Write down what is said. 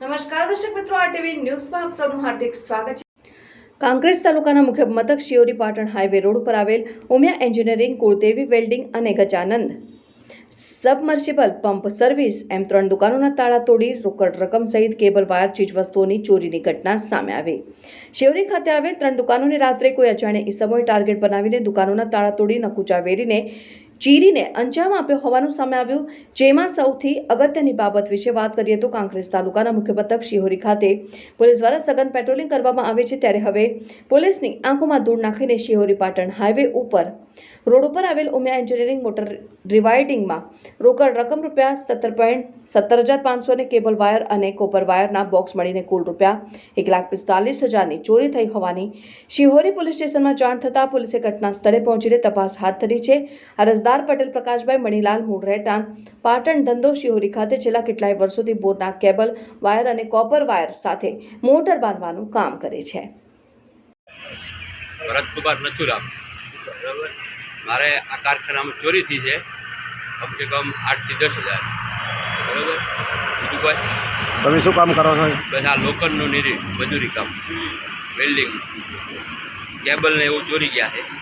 નમસ્કાર, દર્શક મિત્રો આરટીવી ન્યૂઝમાં આપ સૌનું હાર્દિક સ્વાગત છે. કાંકરેજ તાલુકાના મુખ્ય મથક શિયોરી પાટણ હાઈવે રોડ ઉપર આવેલ ઉમિયા એન્જિનિયરિંગ કુળદેવી વેલ્ડિંગ અને ગજાનંદ સબમર્સિબલ પંપ સર્વિસ એમ ત્રણ દુકાનોના તાળા તોડી રોકડ રકમ સહિત કેબલ, વાયર, ચીજવસ્તુઓની ચોરીની ઘટના સામે આવી. શિવરી ખાતે આવેલ ત્રણ દુકાનોને રાત્રે કોઈ અજાણે ઈસમોએ ટાર્ગેટ બનાવીને દુકાનોના તાળા તોડી નકુચા વેરીને ચીરીને અંજામ આપ્યો હોવાનું સામે આવ્યું. જેમાં સૌથી અગત્યની બાબત વિશે વાત કરીએ તો કાંકરેજ તાલુકાના મુખ્ય મથક શિહોરી ખાતે પોલીસ દ્વારા સઘન પેટ્રોલિંગ કરવામાં આવે છે. ત્યારે હવે પોલીસની આંખોમાં ધૂળ નાખીને શિહોરી પાટણ હાઈવે ઉપર, રોડ ઉપર આવેલ ઉમિયા એન્જિનિયરિંગ મોટર રિવાઇડિંગમાં રોકડ રકમ રૂપિયા સત્તર પોઈન્ટ સત્તર હજાર પાંચસો અને કેબલ વાયર અને કોપર વાયરના બોક્સ મળીને કુલ રૂપિયા એક લાખ પિસ્તાલીસ હજારની ચોરી થઈ હોવાની શિહોરી પોલીસ સ્ટેશનમાં જાણ થતાં પોલીસે ઘટના સ્થળે પહોંચીને તપાસ હાથ ધરી છે. અરજદાર પટેલ પ્રકાશભાઈ મણીલાલ મૂળ રહેઠાણ પાટણ ધંધો શિહોરી ખાતે છેલ્લા કેટલાય વર્ષોથી બોરના કેબલ વાયર અને કોપર વાયર સાથે મોટર બાંધવાનું કામ કરે છે. ભરતકુમાર નથુરામ. બરાબર? મારે આ કારખાનામાં ચોરી થઈ છે. કમસે કમ આઠથી દસ હજાર. બરાબર? બીજું કોઈ? તમે શું કામ કરો છો? બસ આ લોખંડનું નિરી મજૂરી કામ. વેલ્ડિંગ કેબલને એવું ચોરી ગયા છે.